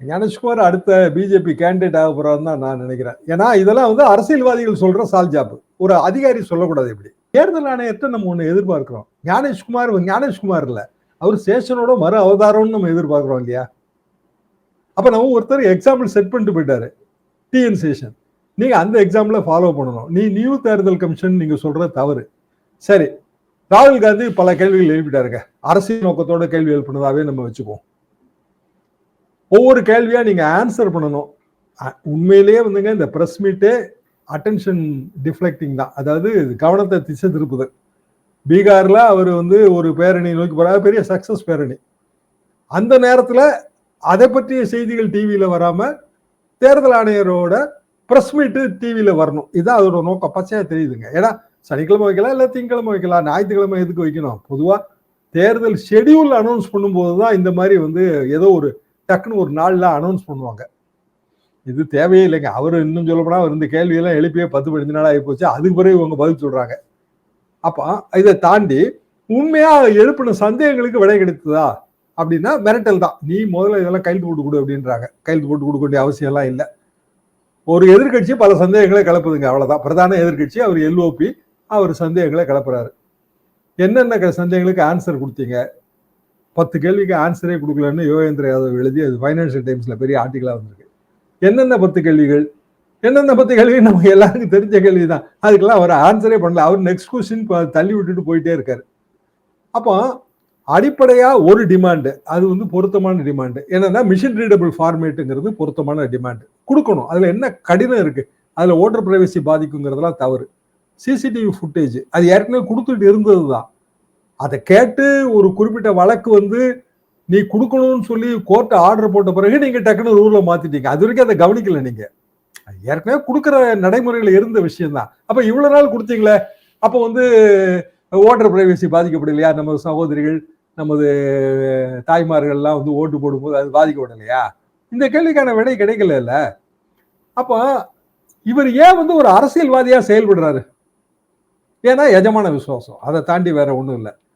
ஞானேஷ்குமார் அடுத்த BJP candidate ஆக போறாருன்னு தான் நான் நினைக்கிறேன். ஏன்னா இதெல்லாம் வந்து அரசியல்வாதிகள் சொல்ற சால் ஜாப். ஒரு அதிகாரி சொல்லக்கூடாது இப்படி. தேர்தல் ஆணையத்தை நம்ம ஒன்று எதிர்பார்க்கிறோம். ஞானேஷ்குமார் ஞானேஷ்குமார் இல்லை. அவர் சேஷனோட மறு அவதாரம்னு நம்ம எதிர்பார்க்குறோம் இல்லையா? அப்போ நம்ம ஒருத்தர் எக்ஸாம்பிள் செட் பண்ணிட்டு போயிட்டாரு. டிஎன் சேஷன். நீங்கள் அந்த எக்ஸாம்பிளை ஃபாலோ பண்ணணும். நீ நியூ தேர்தல் கமிஷன் நீங்கள் சொல்கிற தவறு. சரி. ராகுல் காந்தி பல கேள்விகள் எழுப்பிட்டாருங்க. அரசியல் நோக்கத்தோட கேள்வி எழுப்பினதாகவே நம்ம வச்சுக்குவோம். ஒவ்வொரு கேள்வியா நீங்க ஆன்சர் பண்ணணும். அ- உண்மையிலேயே வந்துங்க இந்த ப்ரெஸ் மீட்டே அட்டென்ஷன் டிஃப்ளெக்டிங் தான். அதாவது கவனத்தை திசை திருப்புதல் பீகாரில் அவர் வந்து ஒரு பேரணி நோக்கி போகிறார் பெரிய சக்ஸஸ் பேரணி. அந்த நேரத்தில் அதை பற்றிய செய்திகள் டிவியில் வராமல் தேர்தல் ஆணையரோட ப்ரெஸ் மீட்டு டிவியில் வரணும். இதுதான் அதோட நோக்கம். பச்சையாக தெரியுதுங்க. ஏன்னா சனிக்கிழமை வைக்கலாம் இல்லை திங்கக்கிழமை வைக்கலாம். ஞாயிற்றுக்கிழமை எதுக்கு வைக்கணும்? பொதுவாக தேர்தல் ஷெடியூல் அனௌன்ஸ் பண்ணும்போது தான் இந்த மாதிரி வந்து ஏதோ ஒரு டக்குன்னு ஒரு நாளில் அனௌன்ஸ் பண்ணுவாங்க. இது தேவையே இல்லைங்க. அவர் இன்னும் சொல்லப்போனால் அவர் இந்த கேள்வியெல்லாம் எழுப்பியே பத்து பதினஞ்சு நாள் ஆகி போச்சு அதுக்கு பிறகு இவங்க பதில் சொல்கிறாங்க அப்போ இதை தாண்டி உண்மையாக எழுப்பின சந்தேகங்களுக்கு விடை கிடைத்ததா அப்படின்னா மிரட்டல் தான். நீ முதல்ல இதெல்லாம் கையெழுத்து போட்டு கொடு அப்படின்றாங்க. கையெழுத்து போட்டு கொடுக்க வேண்டிய அவசியம்லாம் இல்லை. ஒரு எதிர்க்கட்சி பல சந்தேகங்களை கலப்புதுங்க அவ்வளோதான் பிரதான எதிர்க்கட்சி அவர் எல்ஓபி அவர் சந்தேகங்களை கலப்புறாரு என்னென்ன க- சந்தேகங்களுக்கு ஆன்சர் கொடுத்தீங்க? பத்து கேள்விக்கு ஆன்சரே கொடுக்கலன்னு யோகேந்திர யாதவ் எழுதி அது ஃபைனான்சியல் டைம்ஸில் பெரிய ஆர்டிக்கலாக வந்திருக்கு. என்னென்ன பத்து கேள்விகள்? என்னென்ன பத்து கேள்வி? நமக்கு எல்லாருக்கும் தெரிஞ்ச கேள்வி தான் அதுக்கெல்லாம் அவர் ஆன்சரே பண்ணல. அவர் நெக்ஸ்ட் கொஸ்டின் தள்ளி விட்டுட்டு போயிட்டே இருக்காரு. அப்போ அடிப்படையாக ஒரு டிமாண்டு அது வந்து பொருத்தமான டிமாண்டு என்னன்னா மிஷின் ரீடபிள் ஃபார்மேட்டுங்கிறது பொருத்தமான டிமாண்டு கொடுக்கணும். அதில் என்ன கடினம் இருக்குது அதில் ஓட்டர் பிரைவசி பாதிக்குங்கிறதெல்லாம் தவறு. சிசிடிவி ஃபுட்டேஜ் அது ஏற்கனவே கொடுத்துட்டு இருந்தது தான் அதை கேட்டு ஒரு குறிப்பிட்ட வழக்கு வந்து நீ கொடுக்கணும்னு சொல்லி கோர்ட்டை ஆர்டர் போட்ட பிறகு நீங்க டக்குன்னு ரூல்ல மாத்திட்டீங்க. அது வரைக்கும் அதை கவனிக்கல நீங்க. ஏற்கனவே கொடுக்குற நடைமுறையில் இருந்த விஷயம் தான் அப்ப இவ்வளவு நாள் கொடுத்தீங்களே அப்போ வந்து ஓட்டர் பிரைவசி பாதிக்கப்படலையா? நம்ம சகோதரிகள் நமது தாய்மார்கள்லாம் வந்து ஓட்டு போடும்போது அது பாதிக்கப்படலையா? இந்த கேள்விக்கான விடை கிடைக்கல இல்ல அப்போ இவர் ஏன் வந்து ஒரு அரசியல்வாதியா செயல்படுறாரு? ஏன்னா எஜமான விசுவாசம். அதை தாண்டி வேற ஒன்றும் இல்லை.